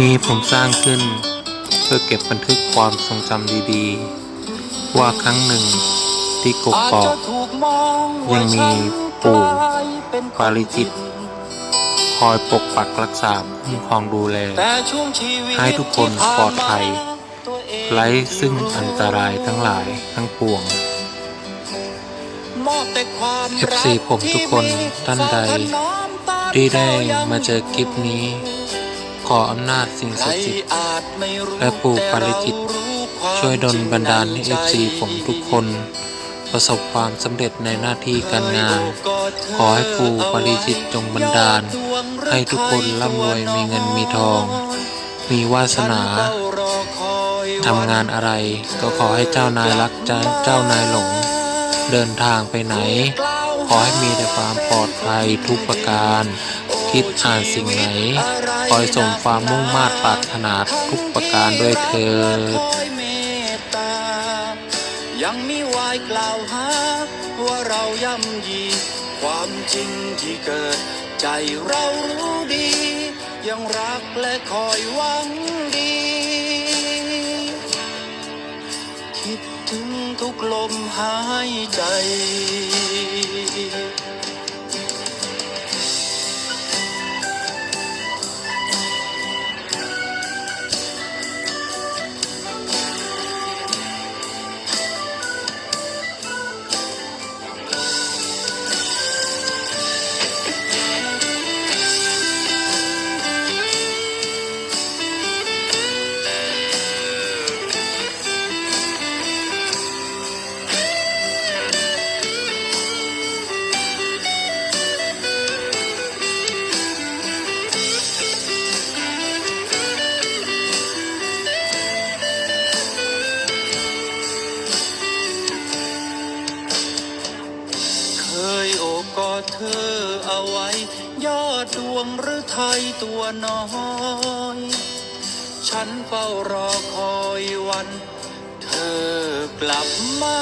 นี้ผมสร้างขึ้น เพื่อเก็บบันทึกความทรงจำดีๆ ว่าครั้งหนึ่งที่กกอาจอก ยังมีปู่ปาริจิต คอยปกปักรักษาคุ้มครองดูแล ให้ทุกคนปลอดภัย ไร้ซึ่งอันตรายทั้งหลายทั้งปวงมอบแต่ผมทุกคนท่านใด ที่ได้มาเจอคลิปนี้ ขออำนาจสิ่งศักดิ์สิทธิ์และปู่ปาริจิต ช่วยดลบันดาลให้จริง FC ผมทุกคน ประสบความสำเร็จในหน้าที่การงาน ขอให้ปู่ปาริจิตจงบันดาล ให้ทุกคนร่ำรวยมีเงินมีทอง มีวาสนาทำงานอะไรก็ขอให้เจ้านายรักจเจ้านายหลง เดินทางไปไหน ขอให้มีแต่ความปลอดภัยทุกประการ คิดอ่านสิ่งไหน คอยส่งความมุ่งมา่ปรารถนาทุกประการด้วยเถิดคอยังมีวายกล่าวหาว่าเราย่ำยี ความจริงที่เกิด ใจเรารู้ดี ยังรักและคอยหวังดี คิดถึงทุกลมหายใจ ยอดดวงหรือไทยตัวน้อย ฉันเฝ้ารอคอยวัน เธอกลับมา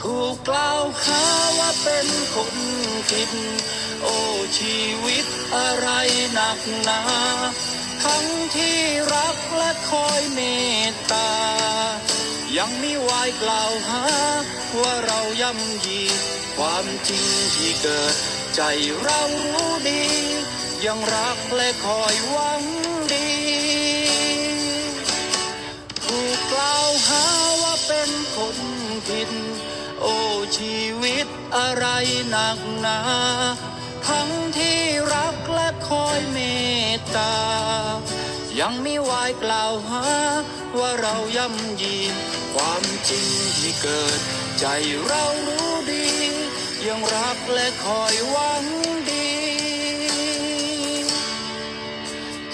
ถูกกล่าวหาว่าเป็นคนผิด โอ้ชีวิตอะไรหนักหนา ทั้งที่รักและคอยเมตตา ยังมีวายกล่าวหา ว่าเราย่ำยี ความจริงที่เกิด ใจเรารู้ดี ยังรักและคอยหวังดีถูกกล่าวหาว่าเป็นคนผิด โอ้ชีวิตอะไรหนักหนาทั้งที่รักและคอยเมตตา ยังมีวายกล่าวหา ว่าเราย่ำยีความจริงที่เกิด ใจเรารู้ดี ยังรักและคอยหวังดี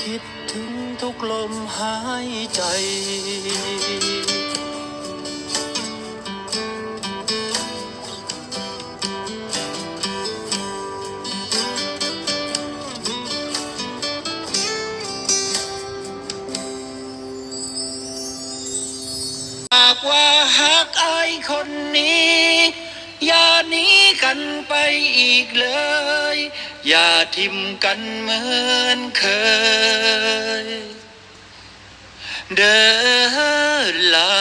คิดถึงทุกลมหายใจ หากไอายคนนี้ อย่าหนีกันไปอีกเลย อย่าทิมกันเหมือนเคย เดินลา